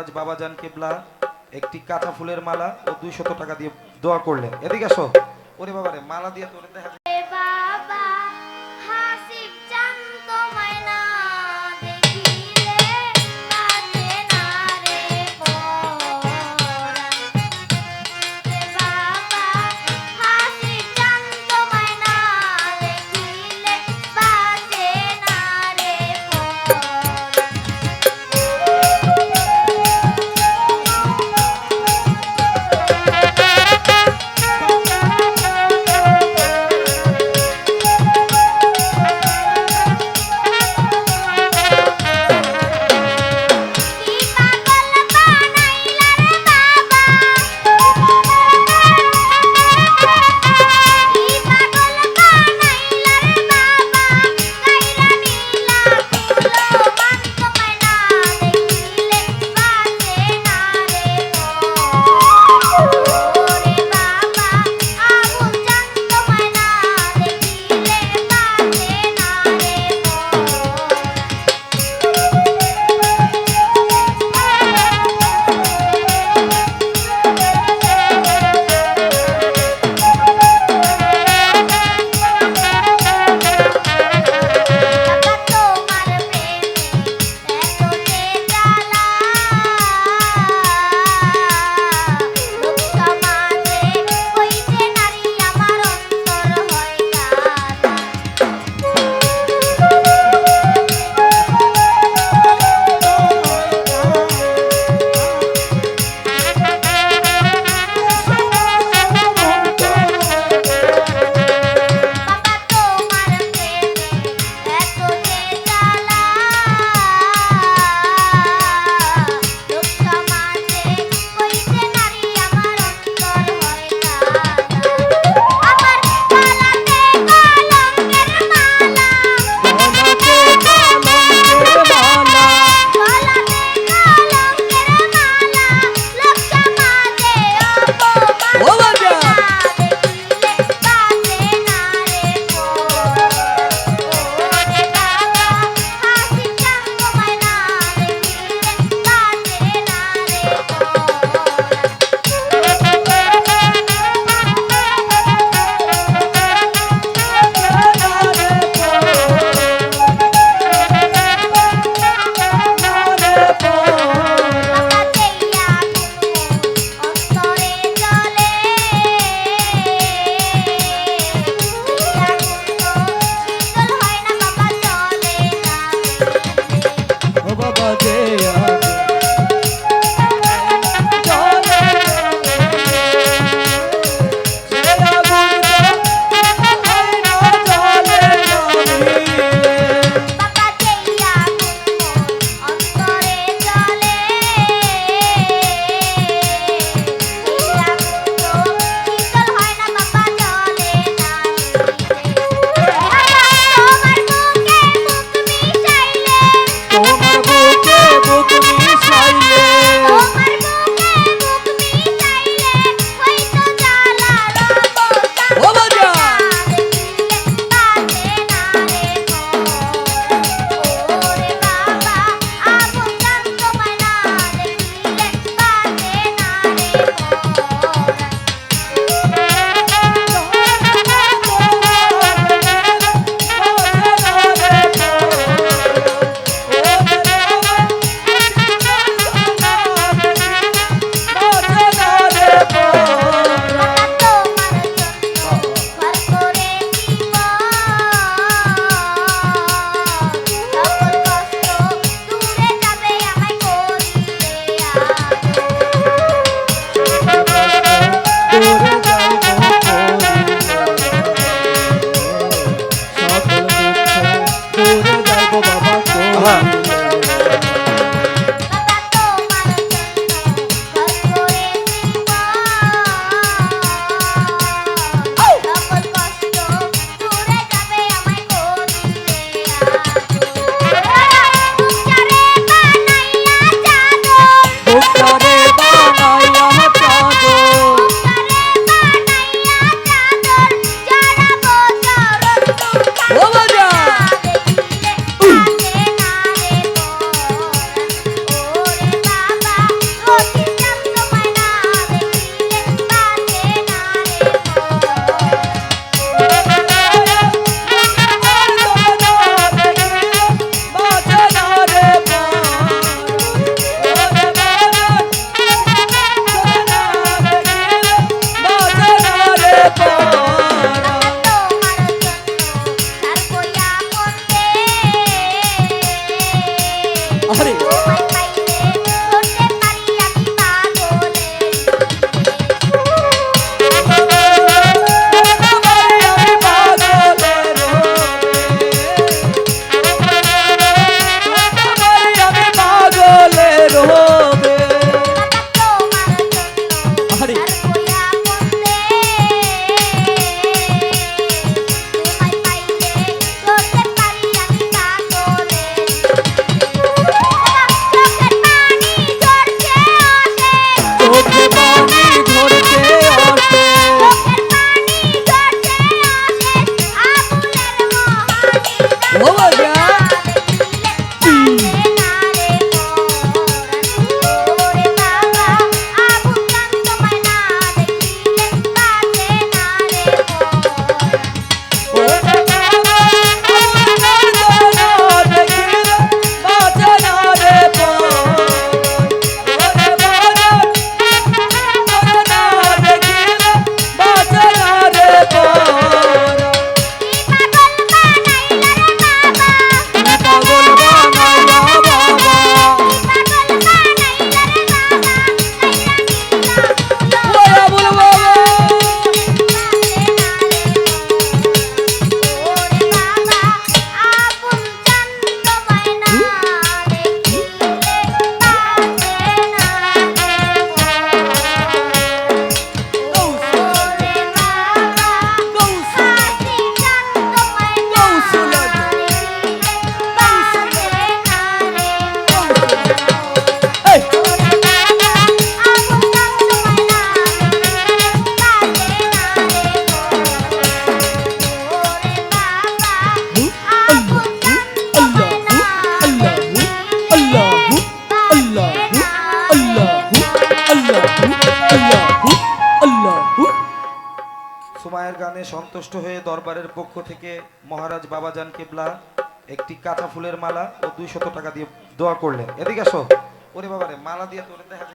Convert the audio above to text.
আজ বাবাজান কেবলা একটি কাঁচা ফুলের মালা ও দুইশত টাকা দিয়ে দোয়া করলেন। এদিকে আসো। ওরে বাবারে, মালা দিয়ে তোরে দেখা Uh. সুমায়ের সন্তুষ্ট হয়ে দরবারের পক্ষ থেকে মহারাজ বাবা যান কেবলা একটি কাঁচা ফুলের মালা ও দুইশত টাকা দিয়ে দোয়া করলেন। এদিকে আসো। ওরে বাবারে, মালা দিয়ে তোরে দেখা